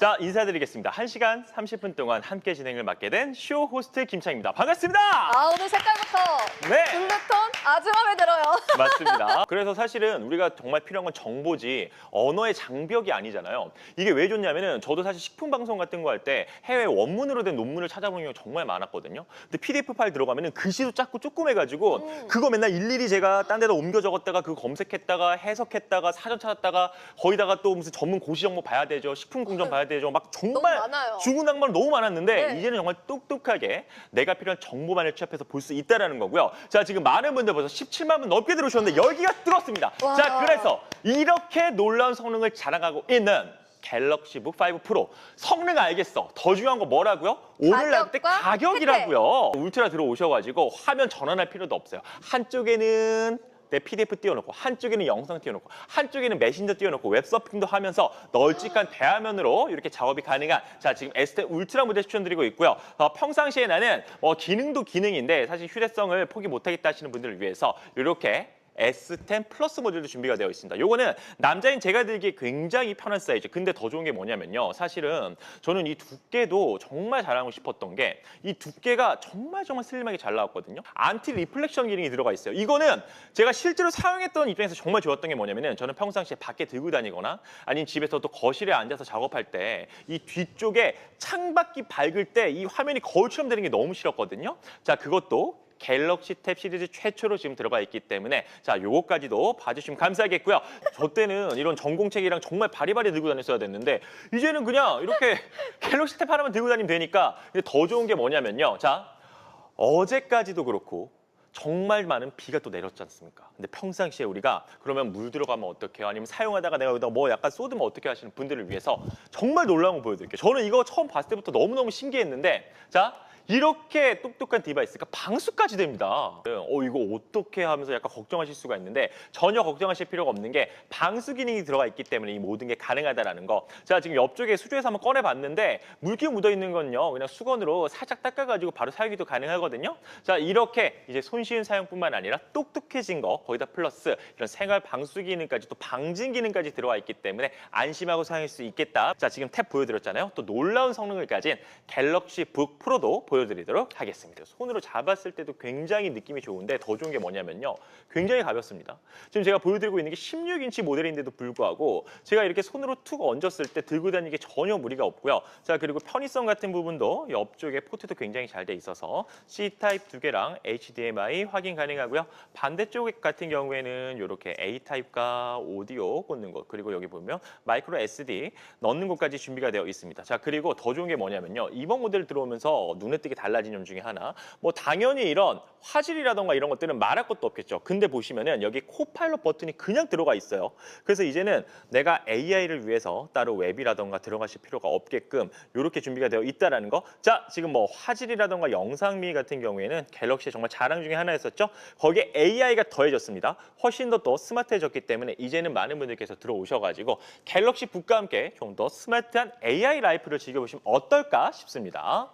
자, 인사드리겠습니다. 1시간 30분 동안 함께 진행을 맡게 된 쇼 호스트 김창입니다. 반갑습니다. 아 오늘 색깔부터 네. 블루톤 아주 마음에 들어요. 맞습니다. 그래서 사실은 우리가 정말 필요한 건 정보지 언어의 장벽이 아니잖아요. 이게 왜 좋냐면은 저도 사실 식품 방송 같은 거 할 때 해외 원문으로 된 논문을 찾아보는 경우가 정말 많았거든요. 근데 PDF 파일 들어가면은 글씨도 작고 조그매가지고 음. 그거 맨날 일일이 제가 딴 데다 옮겨 적었다가 그거 검색했다가 해석했다가 사전 찾았다가 거기다가 또 무슨 전문 고시 정보 봐야 되죠. 식품 공정 봐야 되죠. 막 정말 너무 많아요. 중구난방 너무 많았는데 네. 이제는 정말 똑똑하게 내가 필요한 정보만을 취합해서 볼 수 있다라는 거고요. 자 지금 많은 분들 벌써 17만 분 넘게 들어오셨는데 열기가 뜨겁습니다. 와. 자 그래서 이렇게 놀라운 성능을 자랑하고 있는 갤럭시 북 5 프로 성능 알겠어. 더 중요한 거 뭐라고요? 오늘 나올 때 가격이라고요. 울트라 들어오셔가지고 화면 전환할 필요도 없어요. 한쪽에는 내 PDF 띄워놓고 한쪽에는 영상 띄워놓고 한쪽에는 메신저 띄워놓고 웹서핑도 하면서 널찍한 대화면으로 이렇게 작업이 가능한 자 지금 S10 울트라 모델 추천드리고 있고요. 어, 평상시에 나는 어, 기능도 기능인데 사실 휴대성을 포기 못하겠다 하시는 분들을 위해서 이렇게 S10 플러스 모델도 준비가 되어 있습니다. 요거는 남자인 제가 들기에 굉장히 편한 사이즈. 근데 더 좋은 게 뭐냐면요. 사실은 저는 이 두께도 정말 자랑하고 싶었던 게 이 두께가 정말 정말 슬림하게 잘 나왔거든요. 안티 리플렉션 기능이 들어가 있어요. 이거는 제가 실제로 사용했던 입장에서 정말 좋았던 게 뭐냐면은 저는 평상시에 밖에 들고 다니거나 아니면 집에서 또 거실에 앉아서 작업할 때 이 뒤쪽에 창밖이 밝을 때 이 화면이 거울처럼 되는 게 너무 싫었거든요. 자, 그것도 갤럭시 탭 시리즈 최초로 지금 들어가 있기 때문에 자 요거까지도 봐주시면 감사하겠고요. 저 때는 이런 전공책이랑 정말 바리바리 들고 다녔어야 됐는데 이제는 그냥 이렇게 갤럭시 탭 하나만 들고 다니면 되니까 더 좋은 게 뭐냐면요. 자 어제까지도 그렇고 정말 많은 비가 또 내렸지 않습니까? 근데 평상시에 우리가 그러면 물 들어가면 어떡해요? 아니면 사용하다가 내가 여기다 뭐 약간 쏟으면 어떻게 하시는 분들을 위해서 정말 놀라운 거 보여드릴게요. 저는 이거 처음 봤을 때부터 너무너무 신기했는데 자 이렇게 똑똑한 디바이스가 방수까지 됩니다. 어 이거 어떻게 하면서 약간 걱정하실 수가 있는데 전혀 걱정하실 필요가 없는 게 방수 기능이 들어가 있기 때문에 이 모든 게 가능하다라는 거. 자 지금 옆쪽에 수조에서 한번 꺼내봤는데 물기 묻어 있는 건요 그냥 수건으로 살짝 닦아가지고 바로 사용도 가능하거든요. 자 이렇게 이제 손쉬운 사용뿐만 아니라 똑똑해진 거 거기다 플러스 이런 생활 방수 기능까지 또 방진 기능까지 들어와 있기 때문에 안심하고 사용할 수 있겠다. 자 지금 탭 보여드렸잖아요. 또 놀라운 성능을 가진 갤럭시 북 프로도 보여드리도록 하겠습니다. 손으로 잡았을 때도 굉장히 느낌이 좋은데 더 좋은 게 뭐냐면요. 굉장히 가볍습니다. 지금 제가 보여드리고 있는 게 16인치 모델인데도 불구하고 제가 이렇게 손으로 툭 얹었을 때 들고 다니기 전혀 무리가 없고요. 자 그리고 편의성 같은 부분도 옆쪽에 포트도 굉장히 잘 돼 있어서 C 타입 두 개랑 HDMI 확인 가능하고요. 반대쪽 같은 경우에는 이렇게 A 타입과 오디오 꽂는 것 그리고 여기 보면 마이크로 SD 넣는 곳까지 준비가 되어 있습니다. 자 그리고 더 좋은 게 뭐냐면요. 이번 모델 들어오면서 눈에 띄게 달라진 점 중에 하나 뭐 당연히 이런 화질이라던가 이런 것들은 말할 것도 없겠죠. 근데 보시면은 여기 코파일럿 버튼이 그냥 들어가 있어요. 그래서 이제는 내가 AI를 위해서 따로 웹이라던가 들어가실 필요가 없게끔 이렇게 준비가 되어 있다라는 거. 자, 지금 뭐 화질이라던가 영상미 같은 경우에는 갤럭시의 정말 자랑 중에 하나였었죠. 거기에 AI가 더해졌습니다. 훨씬 더더 스마트해졌기 때문에 이제는 많은 분들께서 들어오셔가지고 갤럭시 북과 함께 좀 더 스마트한 AI 라이프를 즐겨보시면 어떨까 싶습니다.